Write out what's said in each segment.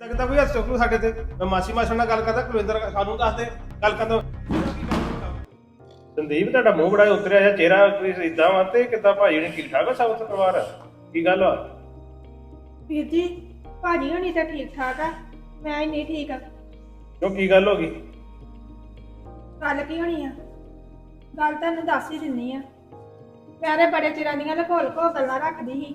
ਤੱਕ ਤਾਂ ਕੋਈ ਹੱਥ ਚੁੱਕ ਲੂ ਸਾਡੇ ਤੇ। ਮੈਂ ਮਾਸੀ ਮਾਸੜ ਨਾਲ ਗੱਲ ਕਰਦਾ ਕੁਲਵਿੰਦਰ ਸਾਨੂੰ ਦੱਸ ਦੇ ਗੱਲ ਕਰਦਾ ਸੰਦੀਪ ਤੁਹਾਡਾ ਮੂੰਹ ਬੜਾ ਉਤਰਿਆ ਜਾਂ ਚਿਹਰਾ ਕੋਈ ਇਦਾਂ ਵਾ ਤੇ ਕਿੱਦਾਂ ਭਾਜੀ ਨੇ ਠੀਕ ਠਾਕ ਆ ਸਭ ਪਰਿਵਾਰ? ਕੀ ਗੱਲ ਆ? ਵੀਰ ਜੀ ਭਾਜੀ ਹੋਣੀ ਤਾਂ ਠੀਕ ਠਾਕ ਆ ਮੈਂ ਨਹੀਂ ਠੀਕ ਆ। ਕਿਉਂ ਕੀ ਗੱਲ ਹੋ ਗਈ? ਗੱਲ ਕੀ ਹੋਣੀ ਆ? ਗੱਲ ਤੁਹਾਨੂੰ ਦੱਸ ਹੀ ਦਿੰਨੀ ਆ। ਮੈਂ ਤੇ ਬੜੇ ਚਿਰਾਂ ਦੀਆਂ ਲਕੋ ਲਕੋ ਗੱਲਾਂ ਰੱਖਦੀ ਸੀ।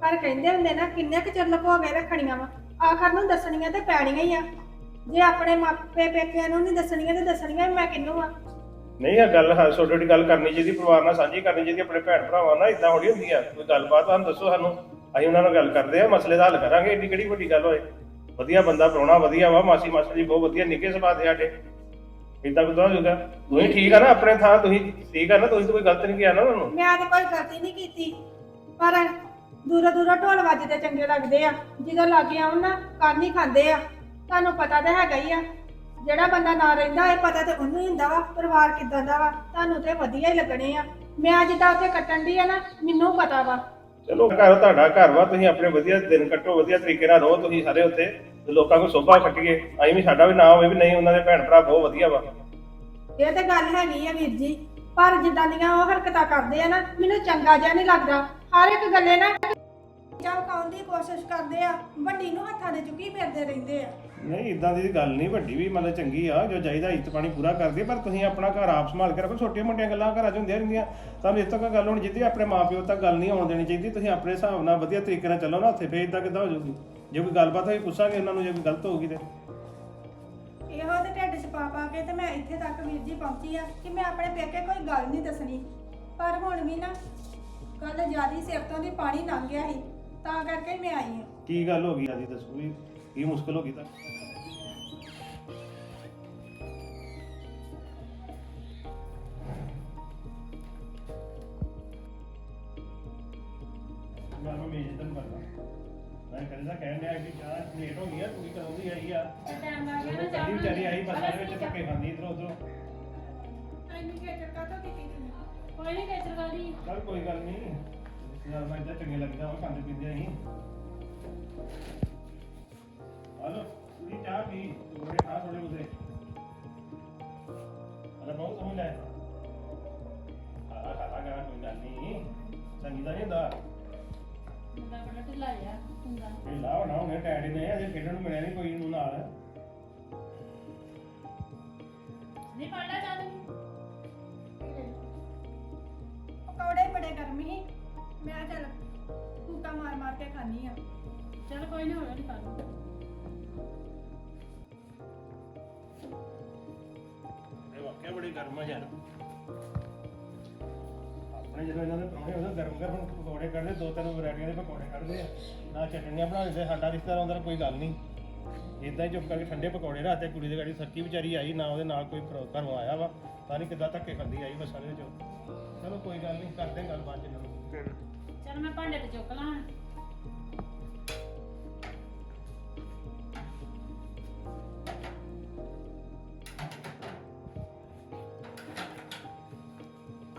ਪਰ ਕਹਿੰਦੇ ਹੁੰਦੇ ਨਾ ਕਿੰਨੇ ਕੁ ਚਿਰ ਲਕੋ ਕੇ ਰੱਖਣੀਆਂ ਵਾ? ਆਖਰ ਨੂੰ ਦੱਸਣੀਆਂ ਤੇ ਪੈਣੀਆਂ ਹੀ ਆ। ਜੇ ਆਪਣੇ ਮਾਪੇ ਪੇਕਿਆਂ ਨੂੰ ਨਹੀਂ ਦੱਸਣੀਆਂ ਤੇ ਦੱਸਣੀਆਂ ਵੀ ਮੈਂ ਕਿਹਨੂੰ ਆ। ਨਹੀਂ ਆ ਗੱਲ ਹਾਂ ਛੋਟੀ ਛੋਟੀ ਗੱਲ ਕਰਨੀ ਚਾਹੀਦੀ ਪਰਿਵਾਰ ਨਾਲ ਸਾਂਝੀ ਕਰਨੀ ਚਾਹੀਦੀ ਆਪਣੇ ਭੈਣ ਭਰਾਵਾਂ ਨਾਲ ਇਦਾਂ ਹੌਲੀ ਹੁੰਦੀ ਆ। ਕੋਈ ਗੱਲਬਾਤ ਸਾਨੂੰ ਦੱਸੋ ਸਾਨੂੰ। ਅਸੀਂ ਉਹਨਾਂ ਨਾਲ ਗੱਲ ਕਰਦੇ ਆ ਮਸਲੇ ਦਾ ਹੱਲ ਕਰਾਂਗੇ ਏਡੀ ਕਿਹੜੀ ਵੱਡੀ ਗੱਲ ਹੋਏ। ਵਧੀਆ ਬੰਦਾ ਪ੍ਰਾਹੁਣਾ ਵਧੀਆ ਵਾ ਮਾਸੀ ਮਾਸਟਰ ਜੀ ਬਹੁਤ ਵਧੀਆ ਨਿੱਕੇ ਸੁਭਾਅ ਦੇ ਸਾਡੇ। ਇਦਾਂ ਕਿਦਾਂ ਹੋ ਜਾਊਗਾ ਤੁਸੀਂ ਠੀਕ ਆ ਨਾ ਆਪਣੇ ਥਾਂ ਤੁਸੀਂ ਠੀਕ ਆ ਨਾ ਤੁਸੀਂ ਤਾਂ ਕੋਈ ਗਲਤ ਨਹੀਂ ਕੀਤਾ ਨਾ ਉਹਨਾਂ ਨੂੰ। ਮੈਂ ਤੇ ਕੋਈ ਗਲਤੀ ਨਹੀਂ ਕੀਤੀ ਪਰ ਦੂਰੋਂ ਦੂਰੋਂ ਢੋਲ ਵੱਜਦੇ ਚੰਗੇ ਲੱਗਦੇ ਆ। ਜਦੋਂ ਲਾਗੇ ਆਉਣ ਨਾ ਕੰਨ ਹੀ ਖਾਂਦੇ ਆ। ਤੁਹਾਨੂੰ ਪਤਾ ਤਾਂ ਹੈਗਾ ਹੀ ਆ। ਜਿਹੜਾ ਬੰਦਾ ਨਾ ਰਹਿੰਦਾ ਇਹ ਪਤਾ ਤੇ ਉਹਨੂੰ ਹੀ ਹੁੰਦਾ ਵਾ ਪਰਿਵਾਰ ਕਿਦਾਂ ਦਾ ਵਾ। ਤੁਹਾਨੂੰ ਤੇ ਵਧੀਆ ਹੀ ਲੱਗਣੇ ਆ। ਮੈਂ ਜਿੱਦਾਂ ਉੱਥੇ ਕੱਟਣ ਦੀ ਆ ਨਾ ਮੈਨੂੰ ਪਤਾ ਵਾ। ਚਲੋ ਘਰ ਤੁਹਾਡਾ ਘਰ ਵਾ ਤੁਸੀਂ ਆਪਣੇ ਵਧੀਆ ਦਿਨ ਕੱਟੋ ਵਧੀਆ ਤਰੀਕੇ ਨਾਲ ਰਹੋ ਤੁਸੀਂ ਸਾਰੇ ਉੱਥੇ। ਤੇ ਲੋਕਾਂ ਨੂੰ ਸੋਭਾ ਖੱਟੀਏ ਅਸੀਂ ਵੀ ਸਾਡਾ ਵੀ ਨਾਮ ਹੋਵੇ ਵੀ ਨਹੀਂ ਉਹਨਾਂ ਦੇ ਭੈਣ ਭਰਾ ਬਹੁਤ ਵਧੀਆ ਵਾ। ਇਹ ਤੇ ਗੱਲ ਹੈਗੀ ਆ ਵੀਰ ਜੀ। ਪਰ ਜਿੱਦਾਂ ਦੀਆਂ ਉਹ ਹਰਕਤਾਂ ਕਰਦੇ ਆ ਨਾ ਮੈਨੂੰ ਚੰਗਾ ਜਿਹਾ ਨਹੀਂ ਲੱਗਦਾ। ਹਰ ਇੱਕ ਗੱਲੇ ਨਾ ਚਮਕਾਉਣ ਦੀ ਕੋਸ਼ਿਸ਼ ਕਰਦੇ ਆ ਵੱਡੀ ਨੂੰ ਹੱਥਾਂ ਦੇ ਚੁੱਕੀ ਫਿਰਦੇ ਰਹਿੰਦੇ ਆ। ਨਹੀਂ ਇਦਾਂ ਦੀ ਗੱਲ ਨਹੀਂ ਵੱਡੀ ਵੀ ਮਤਲਬ ਚੰਗੀ ਆ ਜੋ ਚਾਹੀਦਾ ਇੱਜ਼ਤ ਪਾਣੀ ਪੂਰਾ ਕਰਦੀ ਆ, ਪਰ ਤੁਸੀਂ ਆਪਣਾ ਘਰ ਆਪ ਸੰਭਾਲ ਕੇ ਰੱਖੋ ਛੋਟੀਆਂ ਮੋਟੀਆਂ ਗੱਲਾਂ ਘਰਾਂ 'ਚ ਹੁੰਦੀਆਂ ਰਹਿੰਦੀਆਂ। ਤੁਹਾਨੂੰ ਇਸ ਤੱਕ ਗੱਲ ਹੋਣੀ ਚਾਹੀਦੀ ਆਪਣੇ ਮਾਪਿਓ ਤੱਕ ਗੱਲ ਨਹੀਂ ਆਉਣ ਦੇਣੀ ਚਾਹੀਦੀ ਤੁਸੀਂ ਆਪਣੇ ਹਿਸਾਬ ਨਾਲ ਵਧੀਆ ਤਰੀਕੇ ਨਾਲ ਚੱਲੋ ਨਾ ਉੱਥੇ ਫੇਰ ਇਦਾਂ ਕਿੱਦਾਂ ਹੋ ਜਾਊਗੀ ਜੇ ਕੋਈ ਗੱਲਬਾਤ ਹੋਈ ਪੁੱਛਾਂਗੇ ਉਹਨਾਂ ਨੂੰ ਜੇ ਕੋਈ ਗਲਤ ਹੋਊਗੀ ਤੇ। ਇਹੋ ਤੇ ਢਿੱਡ 'ਚ ਪਾ ਪਾ ਕੇ ਤੇ ਮੈਂ ਇੱਥੇ ਤੱਕ ਵੀਰ ਜੀ ਪਹੁੰਚੀ ਆ ਕਿ ਮੈਂ ਆਪਣੇ ਪੇਕੇ ਕੋਈ ਗੱਲ ਨਹੀਂ ਦੱਸਣੀ। ਪਰ ਹੁਣ ਵੀ ਨਾ ਗੱਲ ਜਿਆਦੀ ਸਿਰ ਤੋਂ ਦੀ ਪਾਣੀ ਲੰਘ ਗਿਆ ਸੀ ਤਾਂ ਕਰਕੇ ਮੈਂ ਆਈ ਹਾਂ। ਕੀ ਗੱਲ ਹੋ ਗਈ ਆਦੀ ਦੱਸੋ ਵੀ ਕੀ ਮੁਸ਼ਕਲ ਹੋ ਗਈ ਤਾਂ? ਮੈਂ ਮੈਂ ਮੇਜ ਤਨ ਕਰਦਾ। ਮੈਂ ਕਹਿੰਦਾ ਕਹਿਣ ਡਿਆ ਕਿ ਚਾਹ ਲੇਟ ਹੋ ਗਈ ਆ ਕੁੜੀ ਕਦੋਂ ਦੀ ਆਈ ਆ? ਟਾਈਮ ਆ ਗਿਆ ਨਾ ਕੱਢੀ ਵਿਚਾਰੀ ਆਈ ਬੱਸਾਂ ਦੇ ਵਿੱਚ ਧੱਕੇ ਖਾਂਦੀ ਇਧਰੋਂ ਉਧਰੋਂ। ਐਨੀ ਖੇਚਲ ਕਾਹਤੋਂ ਕੀਤੀ ਤੁਸੀਂ ਕੋਈ ਨਹੀਂ ਕੇਚਰ ਵਾਲੀ। ਚੱਲ ਕੋਈ ਗੱਲ ਨਹੀਂ ਰਿਸ਼ਤੇਦਾਰ ਨਾਲ ਇਦਾਂ ਚੰਗੇ ਲੱਗਦਾ ਵਾ ਖਾਂਦੇ ਪੀਂਦੇ ਅਸੀਂ। ਹਲੋ ਕੁੜੀ ਚਾਹ ਪੀ ਥੋੜੇ ਖਾ ਥੋੜੇ ਬੁਦੇ ਕੂਕਾ ਮਾਰ ਮਾਰ ਕੇ ਖਾਣੀ ਆ। ਚੱਲ ਕੋਈ ਨਹੀਂ ਹੋਣਾ ਨਹੀਂ ਪਾ ਇਹ ਵਾਕਿਆ ਬੜੀ ਗਰਮ ਆ ਯਾਰ। ਆਪਣੇ ਜਦੋਂ ਇਹਨਾਂ ਦੇ ਪ੍ਰਾਹੁਣੇ ਉਹਦੇ ਗਰਮ ਗਰਮ ਪਕੌੜੇ ਕੱਢਦੇ ਦੋ ਤਿੰਨ ਵੈਰਾਈਟੀਆਂ ਦੇ ਪਕੌੜੇ ਕੱਢਦੇ ਆ। ਨਾ ਚਟਣੀਆਂ ਬਣਾ ਦਿੰਦੇ ਸਾਡਾ ਰਿਸ਼ਤੇਦਾਰ ਆਉਂਦਾ ਕੋਈ ਗੱਲ ਨਹੀਂ। ਇਦਾਂ ਹੀ ਚੁੱਪ ਕਰਕੇ ਠੰਡੇ ਪਕੌੜੇ ਰੱਖਦੇ ਕੁੜੀ ਦੇ ਗਾੜੀ ਸੱਕੀ ਵਿਚਾਰੀ ਆਈ ਨਾ ਉਹਦੇ ਨਾਲ ਕੋਈ ਪਰੋ- ਘਰੋਂ ਆਇਆ ਵਾ। ਤਾਂ ਨਹੀਂ ਕਿੱਦਾਂ ਧੱਕੇ ਖਾਂਦੀ ਆਈ ਬੱਸਾਂ ਦੇ ਵਿੱਚ ਚਲੋ ਕੋਈ ਗੱਲ ਨਹੀਂ ਕਰਦੇ ਗੱਲ ਬਾਅਦ ਚ ਇਹਨਾਂ ਨੂੰ। ਚੱਲ ਮੈਂ ਭਾਂਡੇ ਤੇ ਚੁੱਕ ਲਾਂ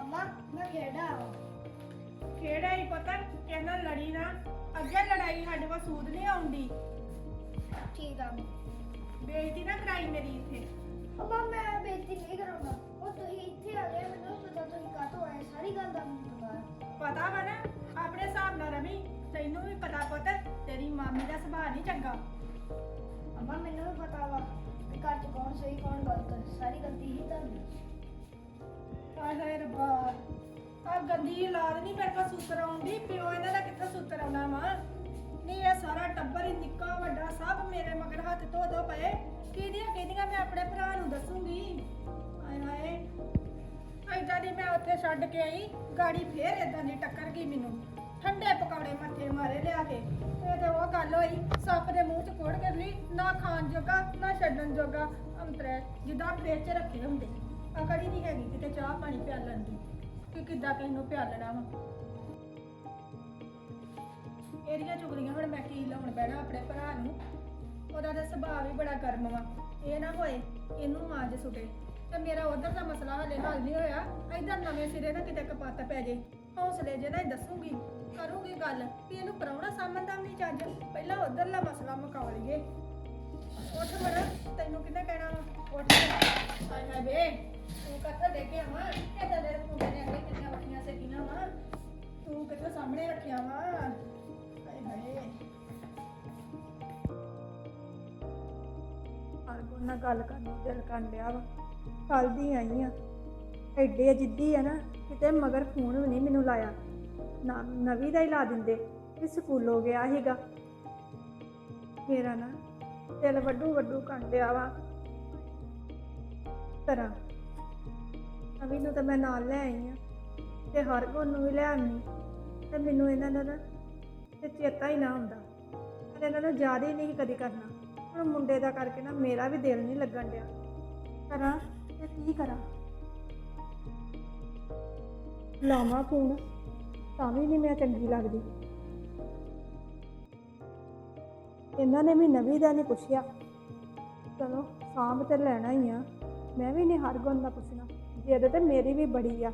ਅਮਾ ਮੈਂ ਖੇਡਾ। ਕਿਹੜਾ ਹੀ ਪਤਾ ਕਹਿੰਦਾ ਲੜੀ ਨਾ। ਅੱਗੇ ਲੜਾਈ ਸਾਡੇ ਕੋਲ ਸੂਦ ਨਹੀਂ ਆਉਂਦੀ। ਠੀਕ ਆ। ਬੇਇੱਜ਼ਤੀ ਨਾ ਕਰਾਈ ਮੇਰੀ ਇੱਥੇ। ਅਮਾ ਮੈਂ ਬੇਇੱਜ਼ਤੀ ਨਹੀਂ ਕਰਾਉਂਦਾ। ਉਹ ਤੁਸੀਂ ਇੱਥੇ ਆ ਗਏ ਮੈਨੂੰ ਪਤਾ ਤੁਸੀਂ ਕਾਹਤੋਂ ਆਏ ਸਾਰੀ ਗੱਲ ਦਾ ਮੈਨੂੰ ਪਤਾ। ਪਤਾ ਵਾ ਨਾ। ਆਪਣੇ ਹਿਸਾਬ ਨਾਲ ਰਵੀ ਤੈਨੂੰ ਵੀ ਪਤਾ ਪੁੱਤ, ਤੇਰੀ ਮਾਮੀ ਦਾ ਸੁਭਾਅ ਨਹੀਂ ਚੰਗਾ। ਅਮਾ ਮੈਨੂੰ ਵੀ ਪਤਾ ਵਾ ਕਿ ਘਰ 'ਚ ਕੌਣ ਸਹੀ, ਕੌਣ ਗਲਤ ਹੈ ਸਾਰੀ ਗਲਤੀ ਹੀ ਤੁਹਾਡੀ ਹਾਏ ਹਾਏ ਰੱਬਾ ਆ ਗੰਦੀ ਔਲਾਦ ਨਹੀਂ ਮੇਰੇ ਕੋਲ ਸੂਤਰ ਆਉਂਦੀ ਪਿਓ ਇਹਨਾਂ ਦਾ ਕਿੱਥੋਂ ਸੂਤਰ ਆਉਣਾ ਵਾ? ਨਹੀਂ ਇਹ ਸਾਰਾ ਟੱਬਰ ਹੀ ਨਿੱਕਾ, ਵੱਡਾ ਸਭ ਮੇਰੇ ਮਗਰ ਹੱਥ ਧੋ ਧੋ ਪਏ। ਕਿਹਦੀਆਂ ਕਿਹਦੀਆਂ ਮੈਂ ਆਪਣੇ ਭਰਾ ਨੂੰ ਦੱਸੂਗੀ? ਹਾਏ ਹਾਏ ਐਦਾਂ ਦੀ ਮੈਂ ਉੱਥੇ ਛੱਡ ਕੇ ਆਈ, ਗਾੜੀ ਫੇਰ ਏਦਾਂ ਦੀ ਟੱਕਰ ਗਈ ਮੈਨੂੰ। ਠੰਡੇ ਪਕੌੜੇ ਮੱਥੇ ਮਾਰੇ ਲਿਆ ਕੇ, ਇਹ ਤੇ ਉਹ ਗੱਲ ਹੋਈ, ਸੱਪ ਦੇ ਮੂੰਹ 'ਚ ਕੋੜ ਕਰ ਲਈ ਨਾ ਖਾਣ ਜੋਗਾ, ਨਾ ਛੱਡਣ ਜੋਗਾ, ਅੰਤਰੇ, ਜਿੱਦਾਂ ਫ੍ਰਿਜ 'ਚ ਰੱਖੇ ਹੁੰਦੇ। ਅਕੜੀ ਨਹੀਂ ਹੈਗੀ ਕਿਤੇ ਚਾਹ ਪਾਣੀ ਪਿਆਲਣ ਦੀ, ਕਿ ਕਿੱਦਾਂ ਕਿਸੇ ਨੂੰ ਪਿਆਲਣਾ ਵਾ। ਇਹਦੀਆਂ ਚੁਗਲੀਆਂ ਹੁਣ ਮੈਂ ਕੀ ਲਾਉਣ ਬਹਿਣਾ ਆਪਣੇ ਭਰਾ ਨੂੰ? ਉਹਦਾ ਤਾਂ ਸੁਭਾਅ ਵੀ ਬੜਾ ਗਰਮ ਵਾ। ਇਹ ਨਾ ਹੋਏ, ਇਹਨੂੰ ਮਾਂ ਜੇ ਸੁਟੇ। ਤੇ ਮੇਰਾ ਉਧਰ ਦਾ ਮਸਲਾ ਹਲੇ ਹੱਲ ਨਹੀਂ ਹੋਇਆ। ਇਧਰ ਨਵੇਂ ਸਿਰੇ ਨਾ ਕਿਤੇ ਕਪੱਤ ਪੈ ਜੇ। ਹੌਸਲੇ ਜੇ ਨਾਲ ਦੱਸੂਗੀ। ਕਰੂਗੀ ਗੱਲ। ਵੀ ਇਹਨੂੰ ਪਰਾਉਣਾ ਸਾਮਨ ਨਹੀਂ ਚੱਜ। ਪਹਿਲਾਂ ਉਧਰਲਾ ਮਸਲਾ ਮੁਕਾ ਲਈਏ। ਉੱਠ ਮਰ ਤੈਨੂੰ ਕਿਹਨੇ ਕਹਿਣਾ ਵਾ? ਉੱਠ ਹਾਏ ਹਾਏ ਬੇ ਤੂੰ ਕੱਥਾ ਦੇ ਕੇ ਇਹਦਾ ਦੇ ਮੁੰਡੇ ਨੇ ਅੱਗੇ ਕਿੰਨੀਆਂ ਵੱਖੀਆਂ ਸੇ ਵਾ। ਤੂੰ ਕਿੱਥੇ ਸਾਹਮਣੇ ਰੱਖਿਆ ਵਾ? ਹਾਏ ਹਾਏ। ਹਰ ਕੋਈ ਨਾਲ ਗੱਲ ਕਰਨ ਨੂੰ ਦਿਲ ਕਰਨ ਡਿਆ ਵਾ। ਕੱਲ ਦੀ ਆਈ ਆ। ਐਡੇ ਜਿੱਦੀ ਆ ਨਾ, ਕਿਤੇ ਮਗਰ ਫੋਨ ਵੀ ਨਹੀਂ ਮੈਨੂੰ ਲਾਇਆ। ਨਾ ਨਵੀਂ ਦਾ ਹੀ ਲਾ ਦਿੰਦੇ ਕਿ ਸਕੂਲੋਂ ਗਿਆ ਸੀਗਾ। ਮੇਰਾ ਨਾ ਦਿਲ ਵੱਡੂ ਵੱਡੂ ਕੰਡਿਆ ਵਾ। ਤਰਾ ਨਵੀਂ ਨੂੰ ਤਾਂ ਮੈਂ ਨਾਲ ਲੈ ਆਈ ਆ, ਤੇ ਹਰ ਕੋ ਨੂੰ ਵੀ ਲੈ ਆਉਣੀ ਤੇ ਮੈਨੂੰ ਇਹਨਾਂ ਦਾ ਨਾ ਤੇ ਚੇਤਾ ਹੀ ਨਾ ਹੁੰਦਾ ਪਰ ਇਹਨਾਂ ਨੂੰ ਯਾਦ ਹੀ ਨਹੀਂ ਕਦੀ ਕਰਨਾ। ਹੁਣ ਮੁੰਡੇ ਦਾ ਕਰਕੇ ਨਾ ਮੇਰਾ ਵੀ ਦਿਲ ਨਹੀਂ ਲੱਗਣ ਡਿਆ। ਕਰਾਂ ਤੇ ਕੀ ਕਰਾਂ? ਲਾਵਾਂ ਫੋਨ। ਤਾਂ ਵੀ ਨਹੀਂ ਮੈਂ ਚੰਗੀ ਲੱਗਦੀ। ਇਹਨਾਂ ਨੇ ਵੀ ਨਵੀਂ ਦਾ ਨਹੀਂ ਪੁੱਛਿਆ। ਚਲੋ, ਸਾਂਭ ਤੇ ਲੈਣਾ ਹੀ ਆ। ਮੈਂ ਵੀ ਨਹੀਂ ਹਰ ਗੁਣ ਦਾ ਪੁੱਛਣਾ। ਜਿੱਦ ਤੇ ਮੇਰੀ ਵੀ ਬੜੀ ਆ।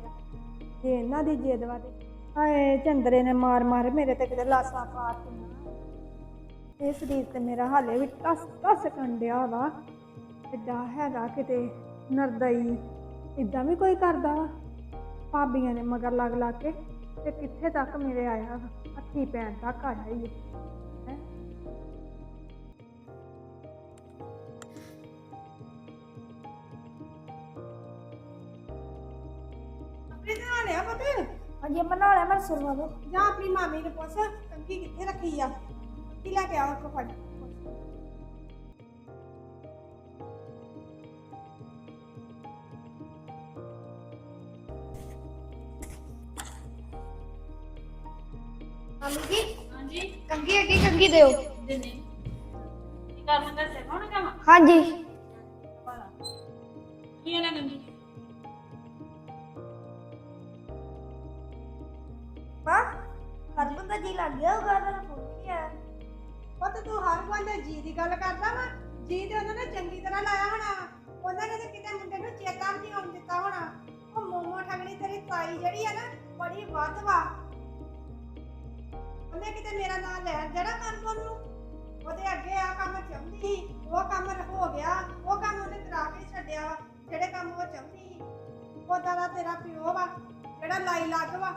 ਜੇ ਇਹਨਾਂ ਦੀ ਜਿੱਦ ਵਾ ਤੇ। ਹਾਏ, ਚੰਦਰੇ ਨੇ ਮਾਰ ਮਾਰ ਮੇਰੇ ਤੇ ਕਿਤੇ ਲਾਸਾਂ ਪਾਤੀਆਂ ਇਹ ਸਰੀਰ ਤੇ ਮੇਰਾ ਹਾਲੇ ਵੀ ਟਸ ਟਸ ਕੰਡਿਆ ਵਾ। ਐਡਾ ਹੈਗਾ ਕਿਤੇ। ਨਰਦਈ ਇਦਾਂ ਵੀ ਕੋਈ ਕਰਦਾ ਵਾ? ਭਾਬੀਆਂ ਨੇ ਮਗਰ ਲੱਗ ਲੱਗ ਕੇ ਤੇ ਕਿੱਥੇ ਤੱਕ ਮੇਰੇ ਆਇਆ ਵਾ? ਹੱਥੀ ਪੈਣ ਤੱਕ ਆਇਆ ਹੀ ਹੈ? ਆਪਣੇ ਨਾਲ ਲਿਆ ਪੁੱਤ? ਹਾਂਜੀ ਬਣਾ ਲਿਆ ਮੈਂ ਸਰਵਾ ਦੋ। ਜਾਂ ਆਪਣੀ ਮਾਮੀ ਨੂੰ ਪੁੱਛ ਕੰਗੀ ਕਿੱਥੇ ਰੱਖੀ ਆ? ਕੀ ਲੈ ਕੇ ਆਓ ਕੋ ਫੜ? ਮੰਮੀ ਜੀ ਹਾਂਜੀ। ਕੰਗੀ ਅੱਗੇ ਕੰਗੀ ਦਿਓ। ਦਿੰਦੇ ਕੀ ਕਰਨਾ ਦੱਸੇ ਕੌਣ ਕਮਾ ਹਾਂਜੀ। ਕੀ ਇਹਨਾਂ ਗੰਦੀ ਮਾਂ ਹਰ ਬੰਦਾ ਜੀ ਲੱਗ ਗਿਆ ਹੋਗਾ ਤਾਂ ਫੋਨ ਨਹੀਂ ਆਇਆ ਪੁੱਤ ਤੂੰ ਹਰ ਕੋਈ ਦੇ ਜੀ ਦੀ ਗੱਲ ਕਰਦਾ ਵਾ। ਜੀ ਤੇ ਉਹਨਾਂ ਨੇ ਚੰਗੀ ਤਰ੍ਹਾਂ ਲਾਇਆ ਹੋਣਾ। ਉਹਨਾਂ ਨੇ ਤੇ ਕਿਤੇ ਮੁੰਡੇ ਨੂੰ ਚੇਤਾ ਵੀ ਨਹੀਂ ਆਉਣ ਦਿੱਤਾ ਹੋਣਾ। ਉਹ ਮੋਮੋ ਠਗਣੀ ਤੇਰੀ ਤਾਈ ਜਿਹੜੀ ਆ ਨਾ ਬੜੀ ਵੱਧ ਵਾ। ਉਹਨੇ ਕਿਤੇ ਮੇਰਾ ਨਾਮ ਲੈ ਜਿਹੜਾ ਕੰਮ ਉਹਨੂੰ ਉਹਦੇ ਅੱਗੇ ਆ ਕੰਮ ਚਾਹੁੰਦੀ ਸੀ ਉਹ ਕੰਮ ਹੋ ਗਿਆ ਉਹ ਕੰਮ ਉਹਨੇ ਕਰਾ ਕੇ ਛੱਡਿਆ ਵਾ ਜਿਹੜੇ ਕੰਮ ਉਹ ਚਾਹੁੰਦੀ ਸੀ। ਉਹਦਾ ਦਾ ਤੇਰਾ ਪਿਓ ਵਾ ਜਿਹੜਾ ਲਾਈ ਲੱਗ ਵਾ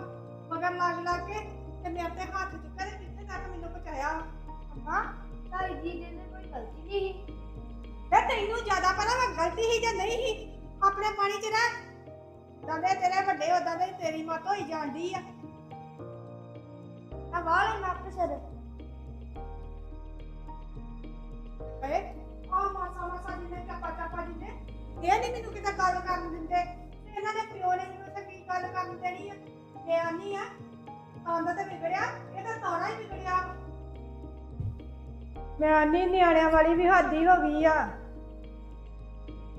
ਮਗਰ ਲੱਗ ਲੱਗ ਕੇ ਤੇ ਮੇਰੇ ਤੇ ਹੱਥ ਚੁੱਕਿਆ ਤੇ ਕਿੱਥੇ ਤੱਕ ਮੈਨੂੰ ਪਹੁੰਚਾਇਆ। ਅੱਬਾ ਤਾਈ ਜੀ ਦੇ ਤੇ ਕੋਈ ਗਲਤੀ ਨਹੀਂ ਸੀ। ਵੇ ਤੈਨੂੰ ਜ਼ਿਆਦਾ ਪਤਾ ਵਾ ਗਲਤੀ ਹੀ ਜਾਂ ਨਹੀਂ ਸੀ? ਆਪਣੇ ਪਾਣੀ 'ਚ ਰਹਿ। ਦੰਦੇ ਤੇਰੇ ਵੱਡੇ ਉਦਾਂ ਦੇ ਤੇਰੀ ਮਤ ਹੋਈ ਜਾਂਦੀ ਆ। ਆ ਵਾਲੇ ਨੱਕ ਸਰ ਏ ਆ ਮਾਸਾ ਮਾਸਾ ਜਿੰਨੇ ਚੱਪਾ ਚੱਪਾ ਇਹ ਨਹੀਂ ਮੈਨੂੰ ਕਿਤੇ ਗੱਲ ਕਰਨ ਦਿੰਦੇ। ਇਹਨਾਂ ਦੇ ਪਿਓ ਨੇ ਮੈਨੂੰ ਤੇ ਕੀ ਗੱਲ ਕਰਨ ਦੇਣੀ ਆ? ਮੈਂ ਆਨੀ ਆ ਆਂਦਾ ਤੇ ਵਿਗੜਿਆ, ਇਹ ਤਾਣਾ ਹੀ ਵਿਗੜਿਆ। ਮੈਂ ਆਨੀ ਨਿਆਣਿਆਂ ਵਾਲੀ ਵੀ ਹੱਦੀ ਹੋ ਗਈ ਆ।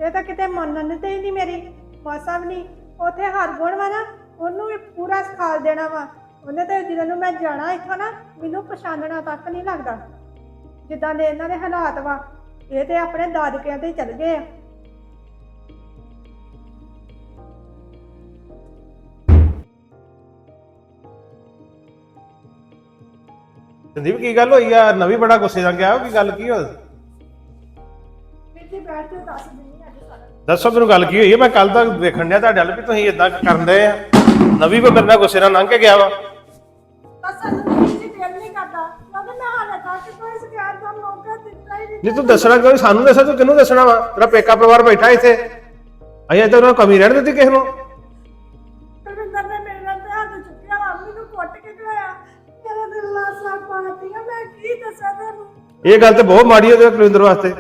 ਇਹ ਤਾਂ ਕਿਤੇ ਮੰਨਣ ਤੇ ਹੀ ਨਹੀਂ ਮੇਰੀ, ਮਾਸਾ ਵੀ ਨਹੀਂ ਉਥੇ ਹਰ ਗੁਣ ਵਾ ਨਾ, ਉਹਨੂੰ ਵੀ ਪੂਰਾ ਸਿਖਾਲ ਦੇਣਾ ਵਾ। ਉਹਨੇ ਤੇ ਜਦੋਂ ਨੂੰ ਮੈਂ ਜਾਣਾ ਇੱਥੋਂ ਨਾ ਮੈਨੂੰ ਪਛਾਣਨਾ ਤੱਕ ਨਹੀਂ ਲੱਗਦਾ। ਜਿੱਦਾਂ ਦੇ ਇਹਨਾਂ ਦੇ ਹਾਲਾਤ ਵਾ ਇਹ ਤੇ ਆਪਣੇ ਦਾਦਕਿਆਂ ਤੇ ਹੀ ਚੱਲ ਗਏ ਆ। ਸੰਦੀਪ ਕੀ ਗੱਲ ਹੋਈ ਆ? ਨਵੀਂ ਬੜਾ ਗੁੱਸੇ ਨਾਲ ਗਿਆ ਕੀ ਗੱਲ ਕੀ ਹੋਈ ਇੱਥੇ ਬੈਠ ਕੇ ਦੱਸ ਦਿੰਦੀ ਅੱਜ ਸਾਰਾ। ਦੱਸੋ ਮੈਨੂੰ ਗੱਲ ਕੀ ਹੋਈ ਹੈ ਮੈਂ ਕੱਲ ਤੱਕ ਦੇਖਣ ਡਿਆ ਤੁਹਾਡੇ ਵੱਲ ਵੀ ਤੁਸੀਂ ਇਦਾਂ ਕਰਦੇ ਆ। ਨਵੀਂ ਕੋ ਮੇਰੇ ਨਾਲ ਗੁੱਸੇ ਨਾਲ ਲੰਘ ਕੇ ਗਿਆ ਵਾ। ਅਸਲ ਵਿੱਚ ਜੀ ਦਿਲ ਨਹੀਂ ਕਰਦਾ। ਕਿਉਂਕਿ ਮੈਂ ਹਾਲੇ ਤੱਕ ਕੋਈ ਸ਼ਿਕਾਇਤ ਦਾ ਮੌਕਾ ਦਿੱਤਾ ਹੀ ਨਹੀਂ। ਜੇ ਤੂੰ ਦੱਸਣਾ ਕਿਉਂ ਸਾਨੂੰ ਦੱਸਾਂ ਤੂੰ ਕਿਹਨੂੰ ਦੱਸਣਾ ਵਾ? ਤੇਰਾ ਪੇਕਾ ਪਰਿਵਾਰ ਬੈਠਾ ਇੱਥੇ। ਅਸੀਂ ਤਾਂ ਉਹਨਾਂ ਕਮੀ ਰਹਿਣ ਦਿੱਤੀ ਕਿਸੇ ਨੂੰ। ਕੁਲਵਿੰਦਰ ਨੇ ਮੇਰੇ ਨਾਲ ਤੇ ਹੱਥ ਚੁੱਕਿਆ ਵਾ ਮੈਨੂੰ ਕੁੱਟ ਕੇ ਖਲਾਇਆ ਮੇਰਾ ਦਿਲ ਲਾਸਾ ਪਾਤੀਆਂ ਮੈਂ ਕੀ ਦੱਸਾਂ ਤੁਹਾਨੂੰ ਇਹ ਗੱਲ ਤੇ ਬਹੁਤ ਮਾੜੀ ਹੈ ਤੇ ਕੁਲਿੰਦਰ ਵਾਸਤੇ।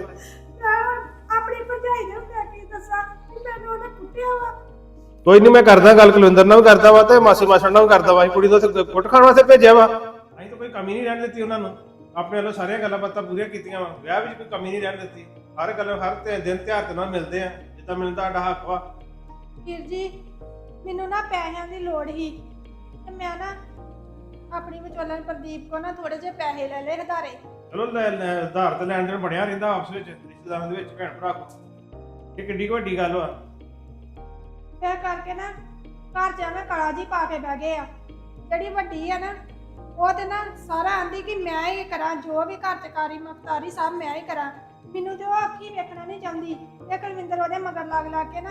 ਕੋਈ ਨਹੀਂ ਮੈਂ ਕਰਦਾ ਗੱਲ ਕੁਲਿੰਦਰ ਨਾਲ ਵੀ ਕਰਦਾ ਵਾ ਤੇ ਮਾਸੀ ਮਾਸੜ ਨਾਲ ਵੀ ਕਰਦਾ ਵਾ ਅਸੀਂ ਕੁੜੀ ਨੂੰ ਉੱਥੇ ਕੁੱਟ ਖਾਣ ਵਾਸਤੇ ਭੇਜਿਆ ਵਾ। ਅਸੀਂ ਤਾਂ ਕੋਈ ਕਮੀ ਨਹੀਂ ਰਹਿਣ ਦਿੱਤੀ ਉਹਨਾਂ ਨੂੰ। ਆਪਣੇ ਵੱਲੋਂ ਸਾਰੀਆਂ ਗੱਲਾਂ ਬਾਤਾਂ ਪੂਰੀਆਂ ਕੀਤੀਆਂ ਵਾ। ਵਿਆਹ ਵਿੱਚ ਕੋਈ ਕਮੀ ਨਹੀਂ ਰਹਿਣ ਦਿੱਤੀ। ਹਰ ਗੱਲ ਹਰ ਤੇ ਦਿਨ ਤਿਉਹਾਰ ਤੇ ਨਾਲ ਮਿਲਦੇ ਆ। ਜਿੱਦਾਂ ਮਿਲਦਾ ਸਾਡਾ ਹੱਕ ਵਾ। ਵੀਰ ਜੀ ਮੈਨੂੰ ਨਾ ਪੈਸਿਆਂ ਦੀ ਲੋੜ ਸੀ। ਤੇ ਮੈਂ ਨਾ ਆਪਣੀ ਵਿਚੋਲਨ ਪ੍ਰਦੀਪ ਕੋ ਨਾ ਥੋੜੇ ਜਿਹੇ ਪੈਸੇ ਲੈ ਲਏ ਹਦਾਰੇ। ਚਲੋ ਲੈ- ਲੈ, ਆਧਾਰ ਤੇ ਲੈਣ ਦੇਣ ਬਣਿਆ ਰਹਿੰਦਾ ਆਪਸ ਵਿੱਚ ਰਿਸ਼ਤੇਦਾਰਾਂ ਦੇ ਵਿੱਚ ਭੈਣ ਭਰਾ ਕੋ। ਇਹ ਕਿੱਡੀ ਕੁ ਵੱਡੀ ਗੱਲ ਵਾ। ਫਿਰ ਕਰਕੇ ਨਾ ਘਰ ਚ ਐਵੇਂ ਕਲਾ ਜੀ ਪਾ ਕੇ ਬਹਿ ਗਏ ਆ। ਜਿਹੜੀ ਵੱਡੀ ਆ ਨਾ ਉਹ ਤੇ ਨਾ ਸਾਰਾ ਆਂਦੀ ਕਿ ਮੈਂ ਹੀ ਕਰਾਂ ਜੋ ਵੀ ਘਰ ਚ ਕਾਰੀ ਮਫਤਾਰੀ ਸਭ ਮੈਂ ਹੀ ਕਰਾਂ। ਮੈਨੂੰ ਤੇ ਉਹ ਅੱਖੀ ਵੇਖਣਾ ਨਹੀਂ ਚਾਹੁੰਦੀ। ਇਹ ਕੁਲਵਿੰਦਰ ਉਹਦੇ ਮਗਰ ਲੱਗ ਲੱਗ ਕੇ ਨਾ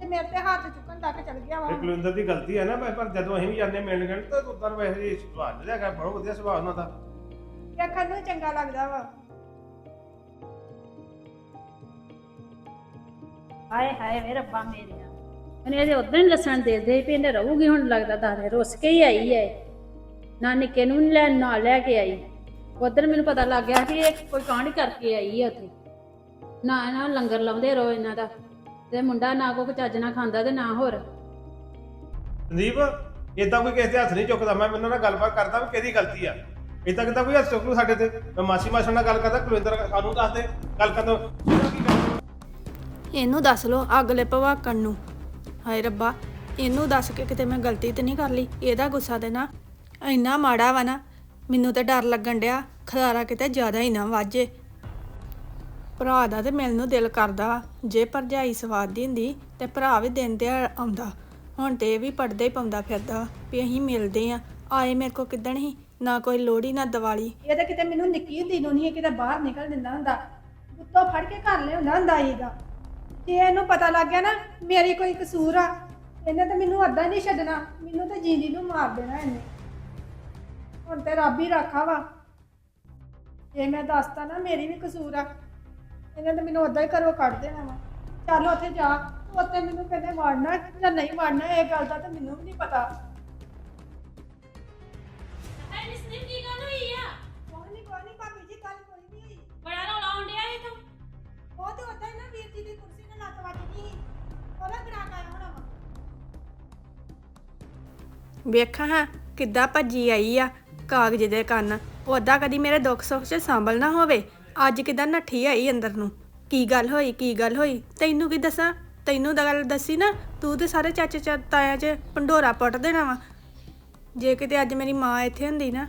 ਤੇ ਮੇਰੇ ਤੇ ਹੱਥ ਚੁੱਕਣ ਤੱਕ ਚਲ ਗਿਆ ਵਾ। ਇਹ ਕੁਲਵਿੰਦਰ ਦੀ ਗਲਤੀ ਹੈ ਨਾ ਪਰ- ਪਰ ਜਦੋਂ ਅਸੀਂ ਵੀ ਜਾਂਦੇ ਮਿਲਣ ਗਣ ਤਾਂ ਉਦੋਂ ਵੈਸੇ ਹੀ ਸੁਭਾਅ ਜਿਹਾ ਹੈਗਾ ਬਹੁਤ ਵਧੀਆ ਸੁਭਾਅ ਉਹਨਾਂ ਦਾ। ਵੇਖਣ ਨੂੰ ਚੰਗਾ ਲੱਗਦਾ ਵਾ। ਹਾਏ ਹਾਏ ਵੇ ਰੱਬਾ ਮੇਰਿਆ। ਮੈਨੂੰ ਇਹਦੇ ਉਦੋਂ ਹੀ ਲੱਸਣ ਦੇ ਦੇ ਵੀ ਇਹਨੇ ਰਹੂਗੀ ਹੁਣ ਲੱਗਦਾ ਦਾਦੇ ਰੁੱਸ ਕੇ ਹੀ ਆਈ ਹੈ। ਨਾ ਨਿੱਕੇ ਨੂੰ ਨੀ ਲੈਣ ਨਾਲ ਲੈ ਕੇ ਆਈ। ਉਦੋਂ ਮੈਨੂੰ ਪਤਾ ਲੱਗ ਗਿਆ ਕਿ ਇਹ ਕੋਈ ਕਾਂਡ ਕਰਕੇ ਆਈ ਹੈ ਉੱਥੇ। ਨਾ ਨਾ ਲੰਗਰ ਲਾਉਂਦੇ ਰਹੋ ਇਹਨਾਂ ਦਾ। ਤੇ ਮੁੰਡਾ ਨਾ ਕੋਈ ਚੱਜ ਨਾ ਖਾਂਦਾ ਤੇ ਨਾ ਹੋਰ। ਸੰਦੀਪ ਇਦਾਂ ਕੋਈ ਕਿਸੇ ਦੇ ਹੱਥ ਨਹੀਂ ਚੁੱਕਦਾ। ਮੈਂ ਉਹਨਾਂ ਨਾਲ ਗੱਲਬਾਤ ਕਰਦਾ ਵੀ ਕਿਹਦੀ ਗਲਤੀ ਆ। ਇਦਾਂ ਕਿਦਾਂ ਕੋਈ ਹੱਥ ਚੁੱਕ ਲੂ ਸਾਡੇ ਤੇ? ਮੈਂ ਮਾਸੀ ਮਾਸੜ ਨਾਲ ਗੱਲ ਕਰਦਾ ਕੁਲਵਿੰਦਰ ਸਾਨੂੰ ਦੱਸ ਦੇ। ਗੱਲ ਕੀ ਕਰਨਾ ਇਹਨੂੰ ਦੱਸ ਲੋ ਅਗਲੇ ਭਵਾਕਣ ਨੂੰ। ਹਾਏ ਰੱਬਾ, ਇਹਨੂੰ ਦੱਸ ਕੇ ਕਿਤੇ ਮੈਂ ਗਲਤੀ ਤੇ ਨਹੀਂ ਕਰ ਲਈ? ਇਹਦਾ ਗੁੱਸਾ ਤੇ ਨਾ ਇੰਨਾ ਮਾੜਾ ਵਾ ਨਾ, ਮੈਨੂੰ ਤੇ ਡਰ ਲੱਗਣ ਡਿਆ, ਖਲਾਰਾ ਕਿਤੇ ਜ਼ਿਆਦਾ ਹੀ ਨਾ ਵਾਜੇ। ਭਰਾ ਦਾ ਤੇ ਮਿਲਣ ਦਿਲ ਕਰਦਾ ਜੇ ਭਰਜਾਈ ਸਵਾਦ ਦੀ ਹੁੰਦੀ ਤੇ ਭਰਾ ਵੀ ਦਿਨ ਤੇ ਆਉਂਦਾ। ਹੁਣ ਤੇ ਇਹ ਵੀ ਪੜਦੇ ਹੀ ਪਾਉਂਦਾ ਫਿਰਦਾ ਵੀ ਅਸੀਂ ਮਿਲਦੇ ਆ, ਆਏ ਮੇਰੇ ਕੋ ਕਿਦਣ ਹੀ, ਨਾ ਕੋਈ ਲੋੜੀ ਨਾ ਦੀਵਾਲੀ। ਇਹ ਤਾਂ ਕਿਤੇ ਮੈਨੂੰ ਨਿੱਕੀ ਹੁੰਦੀ ਨੂੰ ਨਹੀਂ ਕਿਤੇ ਬਾਹਰ ਨਿਕਲ ਦਿੰਦਾ ਹੁੰਦਾ। ਉੱਤੋਂ ਫੜ ਕੇ ਘਰ ਲਿਆਉਂਦਾ ਹੁੰਦਾ ਈਗਾ ਜੇ ਇਹਨੂੰ ਪਤਾ ਲੱਗ ਗਿਆ ਨਾ, ਮੇਰੀ ਕੋਈ ਕਸੂਰ ਆ। ਇਹਨੇ ਤਾਂ ਮੈਨੂੰ ਅੱਧਾ ਨਹੀਂ ਛੱਡਣਾ। ਮੈਨੂੰ ਤਾਂ ਜੀਂਦੀ ਨੂੰ ਮਾਰ ਦੇਣਾ ਇਹਨੇ। ਹੁਣ ਤੇ ਰੱਬ ਹੀ ਰੱਖਾ ਵਾ। ਜੇ ਮੈਂ ਦੱਸਤਾ ਨਾ, ਮੇਰੀ ਵੀ ਕਸੂਰ ਆ। ਇਹਨੇ ਤਾਂ ਮੈਨੂੰ ਅੱਧਾ ਹੀ ਘਰੋਂ ਕੱਢ ਦੇਣਾ ਵਾ। ਚੱਲ ਉੱਥੇ ਜਾ। ਉੱਥੇ ਮੈਨੂੰ ਕਹਿੰਦੇ ਮਾਰਨਾ ਜਾਂ ਨਹੀਂ ਮਾਰਨਾ, ਇਹ ਗੱਲ ਦਾ ਤਾਂ ਮੈਨੂੰ ਵੀ ਨਹੀਂ ਪਤਾ। ਵੇਖਾਂ ਹਾਂ ਕਿੱਦਾਂ ਭੱਜੀ ਆਈ ਆ ਕਾਗਜ਼ ਦੇ ਕੰਨ। ਉਹਦਾ ਕਦੀ ਮੇਰੇ ਦੁੱਖ ਸੁੱਖ 'ਚ ਸੰਭਲ ਨਾ ਹੋਵੇ। ਅੱਜ ਕਿਦਾਂ ਨੱਠੀ ਆਈ ਅੰਦਰ ਨੂੰ। ਕੀ ਗੱਲ ਹੋਈ, ਕੀ ਗੱਲ ਹੋਈ? ਤੈਨੂੰ ਕੀ ਦੱਸਾਂ? ਤੈਨੂੰ ਤਾਂ ਗੱਲ ਦੱਸੀ ਨਾ, ਤੂੰ ਤੇ ਸਾਰੇ ਚਾਚੇ ਤਾਇਆ 'ਚ ਪੰਡੋਰਾ ਪੁੱਟ ਦੇਣਾ ਵਾ। ਜੇ ਕਿਤੇ ਅੱਜ ਮੇਰੀ ਮਾਂ ਇੱਥੇ ਹੁੰਦੀ ਨਾ